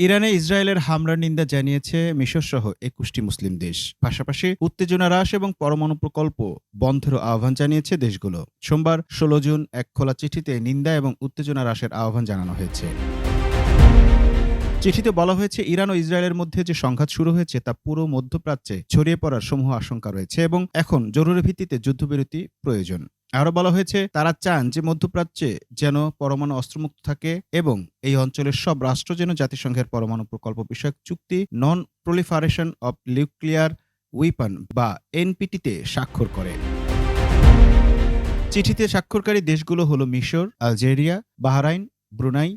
ইরানে ইসরায়েলের হামলার নিন্দা জানিয়েছে মিশরসহ একুশটি মুসলিম দেশ। পাশাপাশি উত্তেজনা হ্রাস এবং পরমাণু প্রকল্প বন্ধেরও আহ্বান জানিয়েছে দেশগুলো। সোমবার ষোলো জুন এক খোলা চিঠিতে নিন্দা এবং উত্তেজনা হ্রাসের আহ্বান জানানো হয়েছে। চিঠিতে বলা হয়েছে, ইরান ও ইসরায়েলের মধ্যে যে সংঘাত শুরু হয়েছে তা পুরো মধ্যপ্রাচ্যে ছড়িয়ে পড়ার সমূহ আশঙ্কা রয়েছে এবং এখন জরুরি ভিত্তিতে যুদ্ধবিরতি প্রয়োজন। আরও বলা হয়েছে, তারা চান যে মধ্যপ্রাচ্যে যেন পরমাণু অস্ত্রমুক্ত থাকে এবং এই অঞ্চলের সব রাষ্ট্র যেন জাতিসংঘের পরমাণু প্রকল্প বিষয়ক চুক্তি non proliferation of nuclear weapon বা এনপিটিতে স্বাক্ষর করে। চিঠিতে স্বাক্ষরকারী দেশগুলো হলো মিশর, Algeria, Bahrain, Brunei,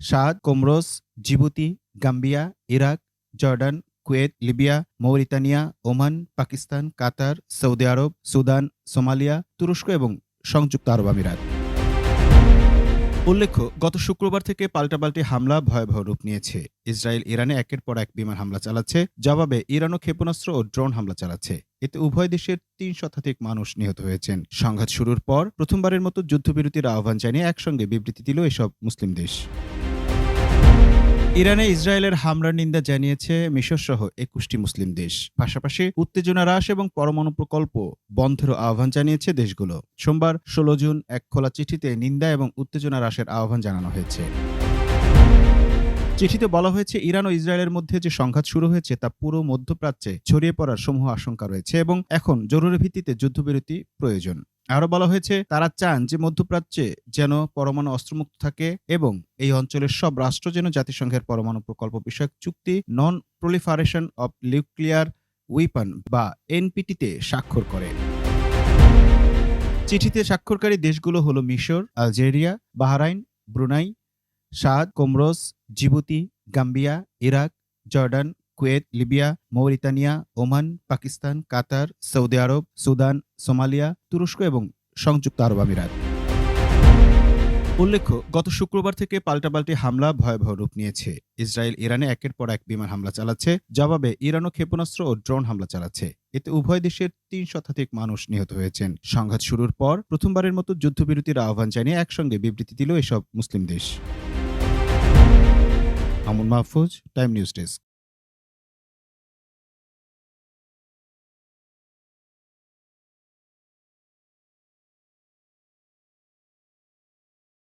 Chad Comoros Djibouti, Gambia, Iraq, Jordan Kuwait, Libya, Mauritania, Oman, Pakistan, Qatar, Saudi Arab, Sudan, Somalia, তুরস্ক এবং সংযুক্ত আরব আমিরাত। উল্লেখ্য, গত শুক্রবার থেকে পাল্টাপাল্টি হামলা ভয়াবহ রূপ নিয়েছে। ইসরায়েল ইরানে একের পর এক বিমান হামলা চালাচ্ছে। জবাবে, ইরানও ক্ষেপণাস্ত্র ও ড্রোন হামলা চালাচ্ছে। এতে উভয় দেশের তিন শতাধিক মানুষ নিহত হয়েছেন। সংঘাত শুরুর পর প্রথমবারের মতো যুদ্ধবিরতির আহ্বান জানিয়ে একসঙ্গে বিবৃতি দিল এসব মুসলিম দেশ। ইরানে ইসরায়েলের হামলার নিন্দা জানিয়েছে মিশর সহ একুশটি মুসলিম দেশ। পাশাপাশি উত্তেজনা হ্রাস এবং পরমাণু প্রকল্প বন্ধেরও আহ্বান জানিয়েছে দেশগুলো। সোমবার ষোলো জুন এক খোলা চিঠিতে নিন্দা এবং উত্তেজনা হ্রাসের আহ্বান জানানো হয়েছে। চিঠিতে বলা হয়েছে, ইরান ও ইসরায়েলের মধ্যে যে সংঘাত শুরু হয়েছে তা পুরো মধ্যপ্রাচ্যে ছড়িয়ে পড়ার সমূহ আশঙ্কা রয়েছে এবং এখন জরুরি ভিত্তিতে যুদ্ধবিরতি প্রয়োজন। আরও বলা হয়েছে, তারা চান যে মধ্যপ্রাচ্যে যেন পরমাণু অস্ত্রমুক্ত থাকে এবং এই অঞ্চলের সব রাষ্ট্র যেন জাতিসংঘের পরমাণু প্রকল্প বিষয়ক চুক্তি non proliferation of nuclear weapon বা এনপিটিতে স্বাক্ষর করে। চিঠিতে স্বাক্ষরকারী দেশগুলো হলো মিশর, Algeria, Bahrain, Brunei Chad Comoros Djibouti, Gambia, Iraq, Jordan, Kuwait, Libya, Mauritania, Oman, Pakistan, Qatar, Saudi Arab, Sudan, Somalia, তুরস্ক এবং সংযুক্ত আরব আমিরাত। উল্লেখ্য, গত শুক্রবার থেকে পাল্টাপাল্টি হামলা ভয়াবহ রূপ নিয়েছে। ইসরায়েল ইরানে একের পর এক বিমান হামলা চালাচ্ছে। জবাবে ইরানও ক্ষেপণাস্ত্র ও ড্রোন হামলা চালাচ্ছে। এতে উভয় দেশের তিন শতাধিক মানুষ নিহত হয়েছেন। সংঘাত শুরুর পর প্রথমবারের মতো যুদ্ধবিরতির আহ্বান জানিয়ে একসঙ্গে বিবৃতি দিল এসব মুসলিম দেশ। Amul Mahfuz time news desk.